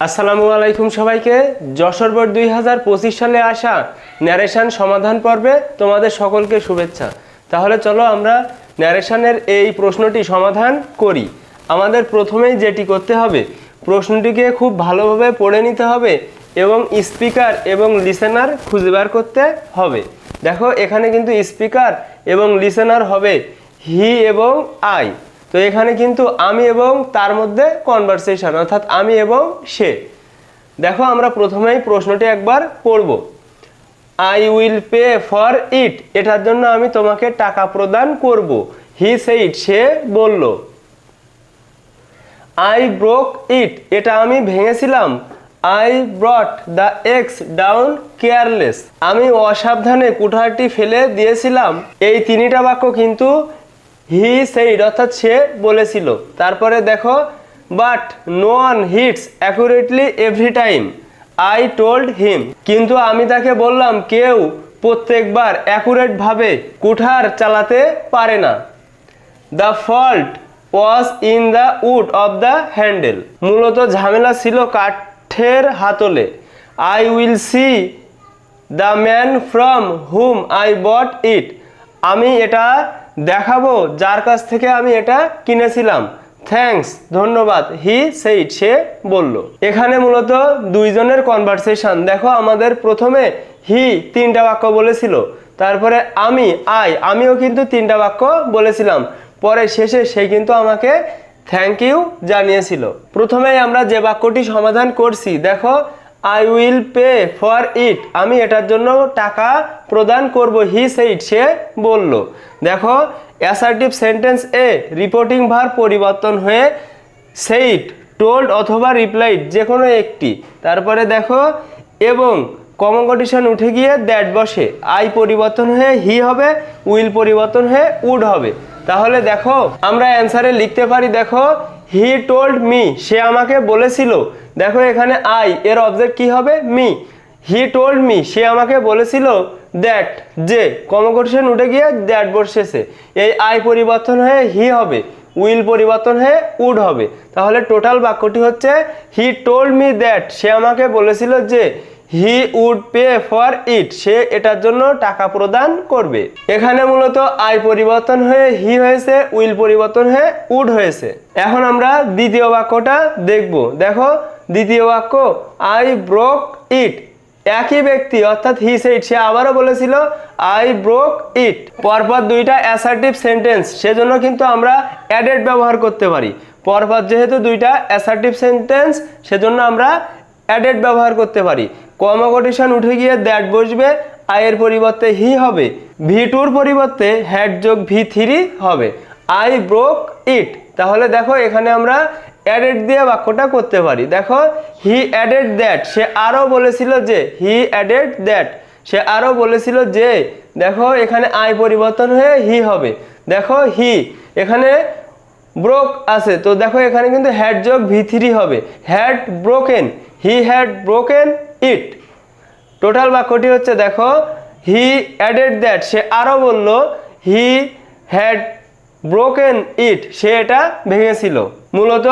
আসসালামু আলাইকুম সবাইকে। যশোর বোর্ড দুই হাজার পঁচিশ সালে আসা ন্যারেশন সমাধান পর্বে তোমাদের সকলকে শুভেচ্ছা। তাহলে চলো আমরা ন্যারেশানের এই প্রশ্নটি সমাধান করি। আমাদের প্রথমেই যেটি করতে হবে, প্রশ্নটিকে খুব ভালোভাবে পড়ে নিতে হবে এবং স্পিকার এবং লিসেনার খুঁজে বার করতে হবে। দেখো, এখানে কিন্তু স্পিকার এবং লিসেনার হবে হি এবং আই। তো এখানে কিন্তু আমি এবং তার মধ্যে কনভারসেশন অর্থাৎ আমি এবং সে। দেখো, আমরা প্রথমেই প্রশ্নটি একবার পড়ব। I will pay for it এটার জন্য আমি তোমাকে টাকা প্রদান করব। হি সেইড সে বলল। আই ব্রোক ইট এটা আমি ভেঙেছিলাম। I brought the axe down careless আমি অসাবধানে কুঠারটি ফেলে দিয়েছিলাম। এই তিনটা বাক্য কিন্তু হি সেইড, অর্থাৎ সে বলেছিল। তারপরে দেখো, but no one hits accurately every time. I told him. কিন্তু আমি তাকে বললাম, কেউ প্রত্যেকবার অ্যাকুরেটভাবে কুঠার চালাতে পারে না। The fault was in the wood of the handle. মূলত ঝামেলা ছিল কাঠের হাতলে। I will see the man from whom I bought it. আমি এটা দেখাবো যার কাছ থেকে আমি এটা কিনেছিলাম। থ্যাঙ্কস ধন্যবাদ। হি সেইড সে বলল। এখানে মূলত দুইজনের কনভারসেশন দেখো আমাদের প্রথমে হি তিনটা বাক্য বলেছিল। তারপরে আমি আই আমিও কিন্তু তিনটা বাক্য বলেছিলাম। পরে শেষে সে কিন্তু আমাকে থ্যাংক ইউ জানিয়েছিল। প্রথমেই আমরা যে বাক্যটি সমাধান করছি, দেখো I will pay for it আমি এটার জন্য টাকা প্রদান করব হি সেইট সে বলল। দেখো অ্যাসার্টিভ সেন্টেন্স এ রিপোর্টিং ভার পরিবর্তন হয়ে সেইট টোল্ড অথবা রিপ্লাইড যে কোনো একটি। তারপরে দেখো, এবং কমন কন্ডিশন উঠে গিয়ে দ্যাট বসে। আই পরিবর্তন হয়ে হি হবে উইল পরিবর্তন হয়ে উড হবে। তাহলে দেখো, আমরা অ্যান্সারে লিখতে পারি, দেখো হি টোল্ড মি, সে আমাকে বলেছিল, দেখো এখানে আই, এর অবজেক্ট কি হবে? মি। হি টোল্ড মি, সে আমাকে বলেছিল দ্যাট যে কমকর্ষণ উঠে গিয়ে দ্যাট বসেছে এই আই পরিবর্তন হয়ে হি হবে, উইল পরিবর্তন হয়ে উড হবে। তাহলে টোটাল বাক্যটি হচ্ছে, হি টোল্ড মি দ্যাট সে আমাকে বলেছিল যে he would pay for it. সে এটার জন্য টাকা প্রদান করবে। এখানে মূলত আই পরিবর্তন হয়ে হি হয়েছে, উইল পরিবর্তন হয়ে উড হয়েছে। এখন আমরা দ্বিতীয় বাক্যটা দেখব। দেখো, দ্বিতীয় বাক্য আই ব্রোক ইট একই ব্যক্তি, অর্থাৎ হি সেইড সে আবারও বলেছিল আই ব্রোক ইট পরপর দুইটা অ্যাসার্টিভ সেন্টেন্স সেজন্য কিন্তু আমরা অ্যাডেড ব্যবহার করতে পারি। পরপর যেহেতু দুইটা অ্যাসার্টিভ সেন্টেন্স সেজন্য আমরা অ্যাডেড ব্যবহার করতে পারি। কর্মকটিশন উঠে গিয়ে দ্যাট বসবে, আয়ের পরিবর্তে হি হবে ভি টুর পরিবর্তে হ্যাড যোগ ভি থ্রি হবে, আই ব্রোক ইট। তাহলে দেখো এখানে আমরা অ্যাডেড দিয়ে বাক্যটা করতে পারি। দেখো, হি অ্যাডেড দ্যাট, সে আরও বলেছিল যে, হি অ্যাডেড দ্যাট, সে আরও বলেছিল যে, দেখো এখানে আই পরিবর্তন হয়ে হি হবে। দেখো, হি, এখানে ব্রোক আছে, তো দেখো এখানে কিন্তু হ্যাড যোগ ভি থ্রি হবে। Had broken, he had broken it. Total বাক্যটি হচ্ছে, দেখো, হি অ্যাডেড দ্যাট, সে আরও বলল, হি হ্যাড ব্রোকেন ইট, সে এটা ভেঙেছিল। মূলত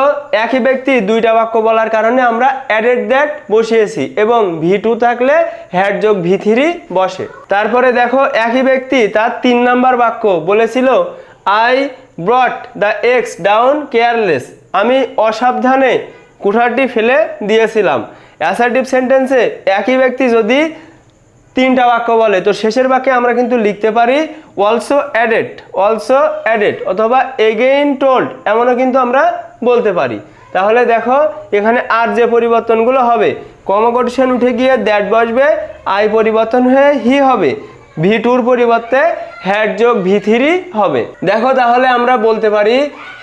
একই ব্যক্তি দুইটা বাক্য বলার কারণে আমরা অ্যাডেড দ্যাট বসিয়েছি, এবং ভি টু থাকলে হ্যাড যোগ ভি থ্রি বসে। তারপরে দেখো, একই ব্যক্তি তার তিন নাম্বার বাক্য বলেছিল, I brought the axe down careless, আমি অসাবধানে কুঠারটি ফেলে দিয়েছিলাম। অ্যাসার্টিভ সেন্টেন্সে একই ব্যক্তি যদি তিনটা বাক্য বলে, তো শেষের বাক্যে আমরা কিন্তু লিখতে পারি অলসো অ্যাডেড অলসো অ্যাডেড অথবা এগেইন টোল্ড এমনও কিন্তু আমরা বলতে পারি। তাহলে দেখো, এখানে আর যে পরিবর্তনগুলো হবে কমকটিশন উঠে গিয়ে দ্যাট বসবে আই পরিবর্তন হয়ে হি হবে ভি টুর পরিবর্তে হ্যাড যোগ ভি থ্রি হবে। দেখো তাহলে আমরা বলতে পারি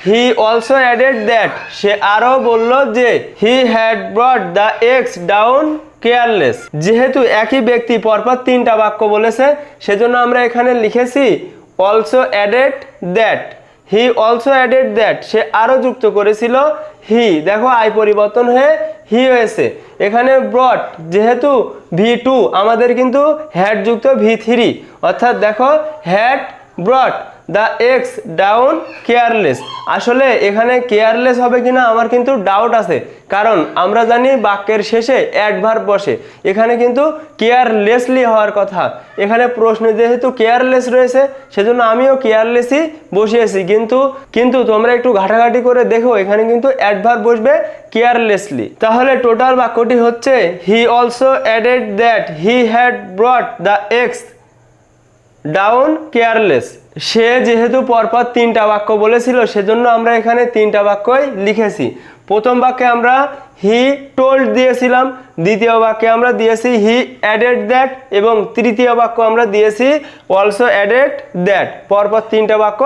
হি অলসো অ্যাডেড দ্যাট সে আরও বলল যে he had brought the axe down careless যেহেতু একই ব্যক্তি পরপর তিনটা বাক্য বলেছে, সেজন্য আমরা এখানে লিখেছি also added that he also added that সে আরও যুক্ত করেছিল হি দেখো আই পরিবর্তন হয়ে হি হয়েছে। এখানে ব্রড যেহেতু ভি টু আমাদের কিন্তু হ্যাড যুক্ত ভি থ্রি অর্থাৎ দেখো had brought the axe down careless আসলে এখানে কেয়ারলেস হবে কিনা আমার কিন্তু ডাউট আছে। কারণ আমরা জানি বাক্যের শেষে অ্যাডভার্ব বসে। এখানে কিন্তু কেয়ারলেসলি হওয়ার কথা। এখানে প্রশ্ন যেহেতু কেয়ারলেস রয়েছে, সেজন্য আমিও কেয়ারলেসই বসিয়েছি। কিন্তু কিন্তু তোমরা একটু ঘাটাঘাটি করে দেখো, এখানে কিন্তু অ্যাডভার্ব বসবে কেয়ারলেসলি তাহলে টোটাল বাক্যটি হচ্ছে he also added that he had brought the axe down careless সে যেহেতু পরপর তিনটা বাক্য বলেছিল, সেজন্য আমরা এখানে তিনটা বাক্যই লিখেছি। প্রথম বাক্যে আমরা হি টোল্ড দিয়েছিলাম, দ্বিতীয় বাক্যে আমরা দিয়েছি হি অ্যাডেড দ্যাট এবং তৃতীয় বাক্য আমরা দিয়েছি অলসো অ্যাডেড দ্যাট পরপর তিনটা বাক্য,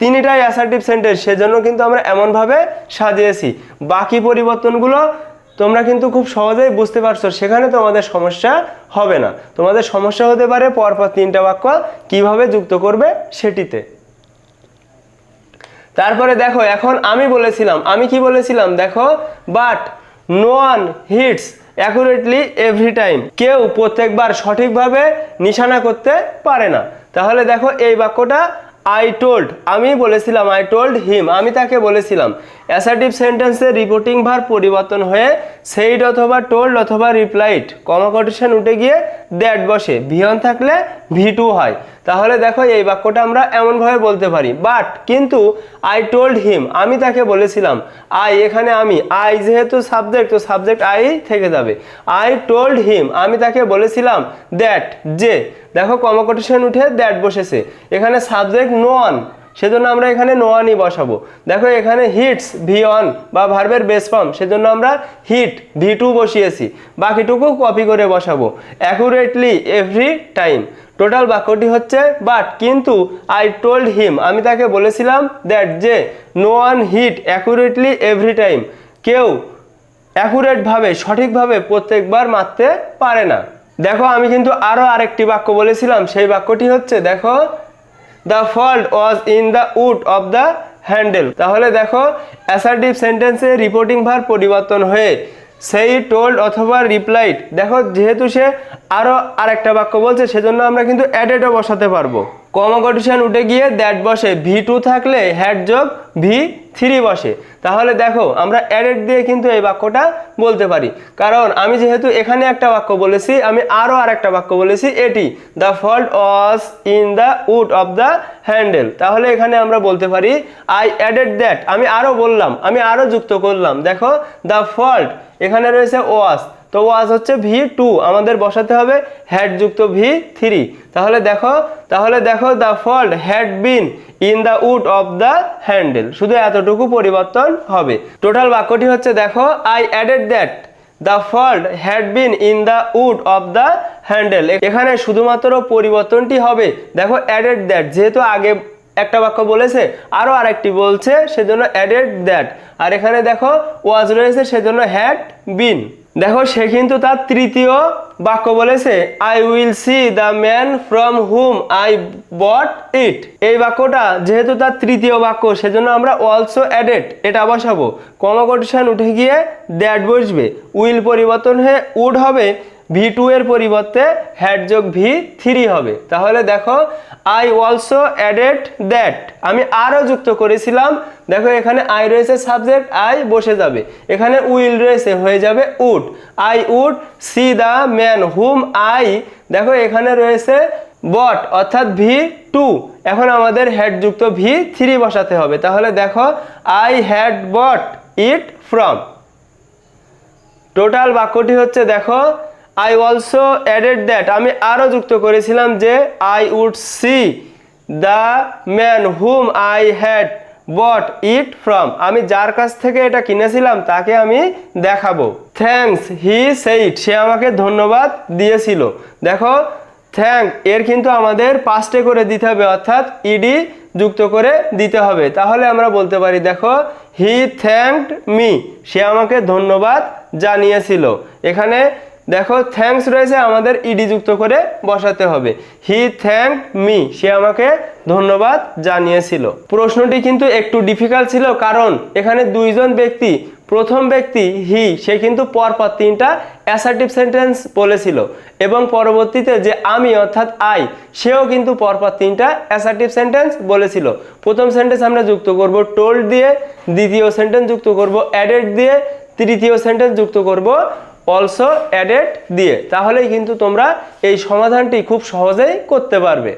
তিনটাই অ্যাসার্টিভ সেন্টেন্স সেজন্য কিন্তু আমরা এমনভাবে সাজিয়েছি। বাকি পরিবর্তনগুলো তোমরা কিন্তু খুব সহজেই বুঝতে পারছ, সেখানে তোমাদের সমস্যা হবে না। তোমাদের সমস্যা হতে পারে পরপর তিনটা বাক্য কীভাবে যুক্ত করবে সেটিতে। তারপরে দেখো, এখন আমি বলেছিলাম, আমি কি বলেছিলাম? দেখো but no one hits accurately every time কেউ প্রত্যেকবার সঠিকভাবে নিশানা করতে পারে না। তাহলে দেখো, এই বাক্যটা আই টোল্ড আমি বলেছিলাম আই টোল্ড হিম আমি তাকে বলেছিলাম। অ্যাসার্টিভ সেন্টেন্সে রিপোর্টিং ভার পরিবর্তন হয়ে সেইড অথবা টোল্ড অথবা রিপ্লাইড কমাকটিশন উঠে গিয়ে দ্যাট বসে। ভিয়ন থাকলে ভি টু হয়। তাহলে দেখো এই বাক্যটা আমরা এমনভাবে বলতে পারি। বাট কিন্তু আই টোল্ড হিম আমি তাকে বলেছিলাম। আই এখানে আমি। আই যেহেতু সাবজেক্ট তো সাবজেক্ট আই থেকে যাবে। আই টোল্ড হিম আমি তাকে বলেছিলাম দ্যাট যে। দেখো কমকটিশন উঠে দ্যাট বসেছে। এখানে সাবজেক্ট নো অন সেজন্য আমরা এখানে নো ওয়ানই বসাবো। দেখো এখানে হিটস ভি অন বা ভার্বের বেস ফর্ম সেজন্য আমরা হিট ভি টু বসিয়েছি। বাকিটুকু কপি করে বসাবো। অ্যাকুরেটলি এভরি টাইম টোটাল বাক্যটি হচ্ছে বাট কিন্তু আই টোল্ড হিম আমি তাকে বলেছিলাম দ্যাট যে no one hit accurately every time কেউ অ্যাকুরেটভাবে সঠিকভাবে প্রত্যেকবার মারতে পারে না। দেখো আমি কিন্তু আরও আরেকটি বাক্য বলেছিলাম, সেই বাক্যটি হচ্ছে, দেখো the fault was in the wood of the handle তাহলে দেখো অ্যাসার্টিভ সেন্টেন্সে রিপোর্টিং ভার পরিবর্তন হয়ে সেই টোল্ড অথবা রিপ্লাইড দেখো যেহেতু সে আরও আরেকটা বাক্য বলছে, সেজন্য আমরা কিন্তু অ্যাডেডও বসাতে পারব। কমকটিশন উঠে গিয়ে দ্যাট বসে ভি টু থাকলে হ্যাড যোগ ভি থ্রি বসে। তাহলে দেখো, আমরা অ্যাডেড দিয়ে কিন্তু এই বাক্যটা বলতে পারি। কারণ আমি যেহেতু এখানে একটা বাক্য বলেছি, আমি আরও আর একটা বাক্য বলেছি, এটি the fault was in the wood of the handle তাহলে এখানে আমরা বলতে পারি আই অ্যাডেড দ্যাট আমি আরও বললাম, আমি আরও যুক্ত করলাম। দেখো দ্য ফল্ট এখানে রয়েছে ওয়াজ তো ওয়াজ হচ্ছে ভি টু, আমাদের বসাতে হবে হ্যাড যুক্ত ভি থ্রি। তাহলে দেখো তাহলে দেখো the fault had been in the wood of the handle শুধু এতটুকু পরিবর্তন হবে। টোটাল বাক্যটি হচ্ছে দেখো I added that the fault had been in the wood of the handle এখানে শুধুমাত্র পরিবর্তনটি হবে। দেখো অ্যাডেড দ্যাট যেহেতু আগে একটা বাক্য বলেছে আরও আরেকটি বলছে, সেজন্য অ্যাডেড দ্যাট আর এখানে দেখো ওয়াজ রয়েছে, সেজন্য হ্যাড বিন দেখো, সে কিন্তু তার তৃতীয় বাক্য বলেছে I will see the man from whom I bought it এই বাক্যটা যেহেতু তার তৃতীয় বাক্য, সেজন্য আমরা অলসো অ্যাডেড এটা বসাবো। কমকটিশন উঠে গিয়ে দ্যাট বসবে। উইল পরিবর্তন হয়ে উড হবে। ভি টু এর পরিবর্তে হ্যাড যোগ ভি থ্রি হবে। তাহলে দেখো আই অলসো অ্যাডেড দ্যাট আমি আরও যুক্ত করেছিলাম। দেখো, এখানে আই রয়েছে সাবজেক্ট আই বসে যাবে। এখানে উইল রয়েছে, হয়ে যাবে would I would see the man whom I দেখো, এখানে রয়েছে বট অর্থাৎ ভি টু এখন আমাদের হেড যুক্ত ভি থ্রি বসাতে হবে। তাহলে দেখো I had bought it from total বাক্যটি হচ্ছে, দেখো আই অলসো অ্যাডেড দ্যাট আমি আরও যুক্ত করেছিলাম যে I would see the man whom I had bought it from আমি যার কাছ থেকে এটা কিনেছিলাম, তাকে আমি দেখাবো। থ্যাঙ্কস হি সেইট সে আমাকে ধন্যবাদ দিয়েছিল। দেখো থ্যাংক এর কিন্তু আমাদের পাস্টে করে দিতে হবে, অর্থাৎ ইডি যুক্ত করে দিতে হবে। তাহলে আমরা বলতে পারি, দেখো হি থ্যাঙ্কড মি সে আমাকে ধন্যবাদ জানিয়েছিল। এখানে দেখো থ্যাঙ্কস রয়েছে আমাদের ইডি যুক্ত করে বসাতে হবে। হি থ্যাঙ্ক মি সে আমাকে ধন্যবাদ জানিয়েছিল। প্রশ্নটি কিন্তু একটু ডিফিকাল্ট ছিল, কারণ এখানে দুইজন ব্যক্তি, প্রথম ব্যক্তি হি সে কিন্তু পরপর তিনটা অ্যাসার্টিভ সেন্টেন্স বলেছিল। এবং পরবর্তীতে যে আমি, অর্থাৎ আই সেও কিন্তু পরপর তিনটা অ্যাসার্টিভ সেন্টেন্স বলেছিল। প্রথম সেন্টেন্স আমরা যুক্ত করব টোল্ড দিয়ে, দ্বিতীয় সেন্টেন্স যুক্ত করব অ্যাডেড দিয়ে, তৃতীয় সেন্টেন্স যুক্ত করব অলসো অ্যাডেড দিয়ে। তাহলেই কিন্তু তোমরা এই সমাধানটি খুব সহজেই করতে পারবে।